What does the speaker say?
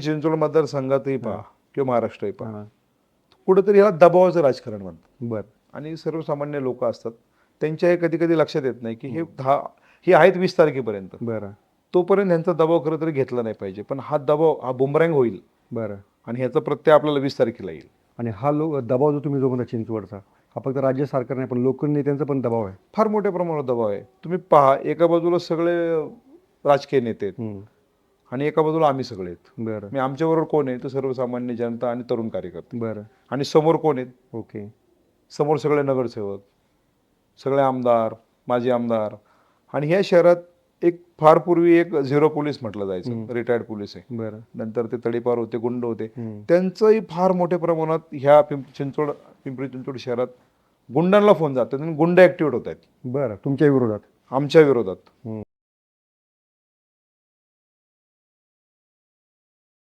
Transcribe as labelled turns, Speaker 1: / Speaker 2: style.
Speaker 1: चिंचवड मतदारसंघातही पहा किंवा महाराष्ट्रही पहा.
Speaker 2: हा.
Speaker 1: कुठेतरी ह्याला दबावाचं राजकारण म्हणतात
Speaker 2: बर.
Speaker 1: आणि सर्वसामान्य लोक असतात. त्यांच्या हे कधी कधी लक्षात येत नाही की हे दहा हे आहेत वीस तारखेपर्यंत.
Speaker 2: बरं.
Speaker 1: तोपर्यंत ह्यांचा दबाव खरं तरी घेतला नाही पाहिजे. पण हा दबाव हा बुमरँग होईल.
Speaker 2: बरं.
Speaker 1: आणि ह्याचा प्रत्यय आपल्याला वीस तारखेला येईल.
Speaker 2: आणि हा लोक दबाव जो तुम्ही जो म्हणता चिंचवडचा हा फक्त राज्य सरकार नाही पण लोकनेत्यांचा पण दबाव आहे.
Speaker 1: फार मोठ्या प्रमाणात दबाव आहे. तुम्ही पहा एका बाजूला सगळे राजकीय नेते आहेत. आणि एका बाजूला आम्ही सगळे आहेत.
Speaker 2: बरं.
Speaker 1: मी आमच्याबरोबर कोण आहे? तर सर्वसामान्य जनता आणि तरुण कार्यकर्ते.
Speaker 2: बरं.
Speaker 1: आणि समोर कोण आहेत?
Speaker 2: ओके.
Speaker 1: समोर सगळे नगरसेवक सगळे आमदार माजी आमदार. आणि ह्या शहरात एक फार पूर्वी एक झिरो पोलीस म्हटलं जायचं. रिटायर्ड पोलीस आहे.
Speaker 2: बरं.
Speaker 1: नंतर ते तडीपार होते गुंड होते. त्यांचंही फार मोठ्या प्रमाणात ह्या पिंप चिंचवड पिंपरी चिंचवड शहरात गुंडांना फोन जातात आणि गुंड ऍक्टिव्ह होत आहेत.
Speaker 2: बरं. तुमच्या विरोधात?
Speaker 1: आमच्या विरोधात.